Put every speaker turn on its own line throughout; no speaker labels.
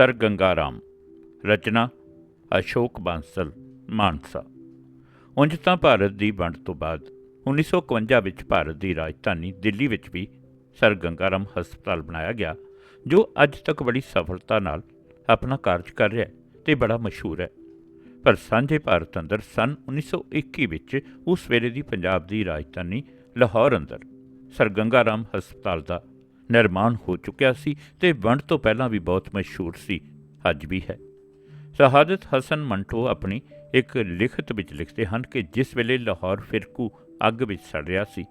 Sir Gangaram. ਰਚਨਾ, ਅਸ਼ੋਕ ਬਾਂਸਲ, ਮਾਨਸਾ। ਉਂਝ ਤਾਂ ਭਾਰਤ ਦੀ ਵੰਡ ਤੋਂ ਬਾਅਦ 1951 ਵਿੱਚ ਭਾਰਤ ਦੀ ਰਾਜਧਾਨੀ ਦਿੱਲੀ ਵਿੱਚ ਵੀ ਸਰ ਗੰਗਾਰਾਮ ਹਸਪਤਾਲ ਬਣਾਇਆ ਗਿਆ, ਜੋ ਅੱਜ ਤੱਕ ਬੜੀ ਸਫਲਤਾ ਨਾਲ ਆਪਣਾ ਕਾਰਜ ਕਰ ਰਿਹਾ ਹੈ ਤੇ ਬੜਾ ਮਸ਼ਹੂਰ ਹੈ। ਪਰ ਸਾਂਝੇ ਭਾਰਤ ਅੰਦਰ ਸਨ 1921 ਵਿੱਚ ਉਸ ਵੇਲੇ ਦੀ ਪੰਜਾਬ ਦੀ ਰਾਜਧਾਨੀ ਲਾਹੌਰ ਅੰਦਰ ਸਰ ਗੰਗਾਰਾਮ ਹਸਪਤਾਲ ਦਾ ਨਿਰਮਾਣ ਹੋ ਚੁੱਕਿਆ ਸੀ ਤੇ ਵੰਡ ਤੋਂ ਪਹਿਲਾਂ ਵੀ ਬਹੁਤ ਮਸ਼ਹੂਰ ਸੀ, ਅੱਜ ਵੀ ਹੈ। ਸ਼ਹਾਦਤ ਹਸਨ ਮੰਟੋ ਆਪਣੀ ਇੱਕ ਲਿਖਤ ਵਿੱਚ ਲਿਖਦੇ ਹਨ ਕਿ ਜਿਸ ਵੇਲੇ ਲਾਹੌਰ ਫਿਰਕੂ ਅੱਗ ਵਿੱਚ ਸੜ ਰਿਹਾ ਸੀ,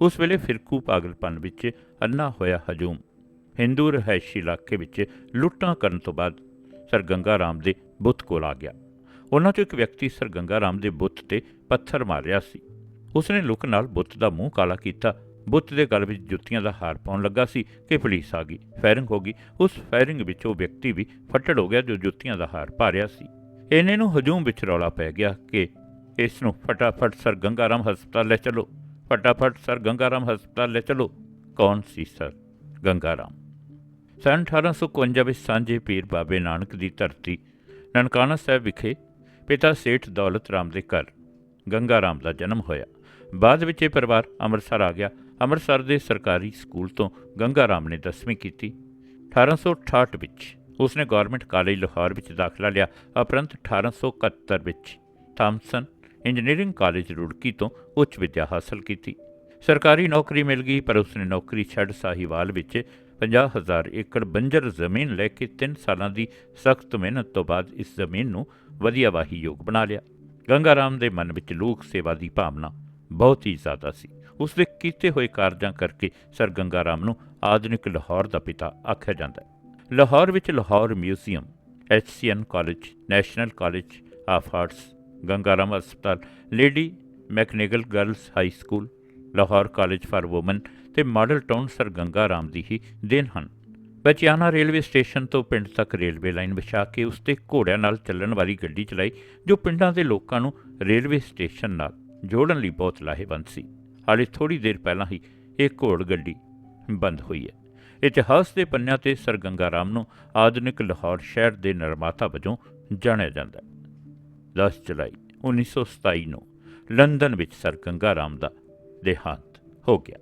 ਉਸ ਵੇਲੇ ਫਿਰਕੂ ਪਾਗਲਪਨ ਵਿੱਚ ਅੰਨਾ ਹੋਇਆ ਹਜੂਮ। ਹਿੰਦੂ ਰਹਿਸ਼ੀ ਇਲਾਕੇ ਵਿੱਚ ਲੁੱਟਾਂ ਕਰਨ ਤੋਂ ਬਾਅਦ ਸਰ ਗੰਗਾ ਰਾਮ ਦੇ ਬੁੱਤ ਕੋਲ ਆ ਗਿਆ। ਉਹਨਾਂ ਚੋਂ ਇੱਕ ਵਿਅਕਤੀ ਸਰ ਗੰਗਾ ਰਾਮ ਦੇ ਬੁੱਤ ਤੇ ਪੱਥਰ ਮਾਰ ਰਿਹਾ ਸੀ। ਉਸਨੇ ਲੁੱਕ ਨਾਲ ਬੁੱਤ ਦਾ ਮੂੰਹ ਕਾਲਾ ਕੀਤਾ ਬੁੱਤ ਦੇ ਗਲ ਵਿੱਚ ਜੁੱਤੀਆਂ ਦਾ ਹਾਰ ਪਾਉਣ ਲੱਗਾ ਸੀ ਕਿ ਪੁਲਿਸ ਆ ਗਈ। ਫਾਇਰਿੰਗ ਹੋ ਗਈ। ਉਸ ਫਾਇਰਿੰਗ ਵਿੱਚ ਉਹ ਵਿਅਕਤੀ ਵੀ ਫੱਟੜ ਹੋ ਗਿਆ ਜੋ ਜੁੱਤੀਆਂ ਦਾ ਹਾਰ ਪਾ ਰਿਹਾ ਸੀ। ਇਹਨੇ ਨੂੰ ਹਜੂਮ ਵਿੱਚ ਰੌਲਾ ਪੈ ਗਿਆ ਕਿ ਇਸ ਨੂੰ ਫਟਾਫਟ ਸਰ ਗੰਗਾਰਾਮ ਹਸਪਤਾਲ ਲੈ ਚਲੋ। ਫਟਾਫਟ ਸਰ ਗੰਗਾਰਾਮ ਹਸਪਤਾਲ ਲੈ ਚਲੋ। ਕੌਣ ਸੀ ਸਰ? ਗੰਗਾਰਾਮ। ਸਨ 1851 ਵਿੱਚ ਸਾਂਝੇ ਪੀਰ ਬਾਬੇ ਨਾਨਕ ਦੀ ਧਰਤੀ, ਨਨਕਾਣਾ ਸਾਹਿਬ ਵਿਖੇ ਪਿਤਾ ਸੇਠ ਦੌਲਤ ਰਾਮ ਦੇ ਘਰ ਗੰਗਾ ਰਾਮ ਦਾ ਜਨਮ ਹੋਇਆ। ਬਾਅਦ ਵਿੱਚ ਇਹ ਪਰਿਵਾਰ ਅੰਮ੍ਰਿਤਸਰ ਆ ਗਿਆ। ਅੰਮ੍ਰਿਤਸਰ ਦੇ ਸਰਕਾਰੀ ਸਕੂਲ ਤੋਂ ਗੰਗਾ ਰਾਮ ਨੇ 10ਵੀਂ ਕੀਤੀ। 1868 ਵਿੱਚ ਉਸਨੇ ਗਵਰਨਮੈਂਟ ਕਾਲਜ ਲਾਹੌਰ ਵਿੱਚ ਦਾਖਲਾ ਲਿਆ। ਉਪਰੰਤ 1871 ਵਿੱਚ ਥਾਮਸਨ ਇੰਜੀਨੀਅਰਿੰਗ ਕਾਲਜ ਰੁੜਕੀ ਤੋਂ ਉੱਚ ਵਿੱਦਿਆ ਹਾਸਲ ਕੀਤੀ। ਸਰਕਾਰੀ ਨੌਕਰੀ ਮਿਲ ਗਈ, ਪਰ ਉਸਨੇ ਨੌਕਰੀ ਛੱਡ ਸਾਹੀਵਾਲ ਵਿੱਚ 50000 ਏਕੜ ਬੰਜਰ ਜ਼ਮੀਨ ਲੈ ਕੇ 3 ਸਾਲਾਂ ਦੀ ਸਖਤ ਮਿਹਨਤ ਤੋਂ ਬਾਅਦ ਇਸ ਜ਼ਮੀਨ ਨੂੰ ਵਧੀਆ ਵਾਹੀ ਯੋਗ ਬਣਾ ਲਿਆ। ਗੰਗਾ ਰਾਮ ਦੇ ਮਨ ਵਿੱਚ ਲੋਕ ਸੇਵਾ ਦੀ ਭਾਵਨਾ ਬਹੁਤ ਹੀ ਜ਼ਿਆਦਾ ਸੀ। ਉਸ ਦੇ ਕੀਤੇ ਹੋਏ ਕਾਰਜਾਂ ਕਰਕੇ ਸਰ ਗੰਗਾ ਰਾਮ ਨੂੰ ਆਧੁਨਿਕ ਲਾਹੌਰ ਦਾ ਪਿਤਾ ਆਖਿਆ ਜਾਂਦਾ ਹੈ। ਲਾਹੌਰ ਵਿੱਚ Lahore museum Aitchison college, national college of arts, Ganga Ram ਹਸਪਤਾਲ, lady McLagan girls high school, Lahore college for women ਤੇ model town sir Ganga Ram ਦੀ ਹੀ ਦੇਣ ਹਨ। ਬਚਿਆਨਾ ਰੇਲਵੇ ਸਟੇਸ਼ਨ ਤੋਂ ਪਿੰਡ ਤੱਕ ਰੇਲਵੇ ਲਾਈਨ ਵਿਛਾ ਕੇ ਉਸ ਤੇ ਘੋੜਿਆਂ ਨਾਲ ਚੱਲਣ ਵਾਲੀ ਗੱਡੀ ਚਲਾਈ, ਜੋ ਪਿੰਡਾਂ ਦੇ ਲੋਕਾਂ ਨੂੰ ਰੇਲਵੇ ਸਟੇਸ਼ਨ ਨਾਲ ਜੋੜਨ ਲਈ ਬਹੁਤ ਲਾਹੇਵੰਦ ਸੀ। ਹਾਲੇ ਥੋੜੀ ਦੇਰ ਪਹਿਲਾਂ ਹੀ ਇਹ ਘੋੜ ਗੱਡੀ ਬੰਦ ਹੋਈ ਹੈ। ਇਤਿਹਾਸ ਦੇ ਪੰਨਿਆਂ ਤੇ ਸਰ ਗੰਗਾ ਰਾਮ ਨੂੰ ਆਧੁਨਿਕ ਲਾਹੌਰ ਸ਼ਹਿਰ ਦੇ ਨਿਰਮਾਤਾ ਵਜੋਂ ਜਾਣਿਆ ਜਾਂਦਾ ਹੈ। 10 ਜੁਲਾਈ 1927 ਨੂੰ ਲੰਡਨ ਵਿੱਚ ਸਰ ਗੰਗਾ ਰਾਮ ਦਾ ਦੇਹਾਂਤ ਹੋ ਗਿਆ।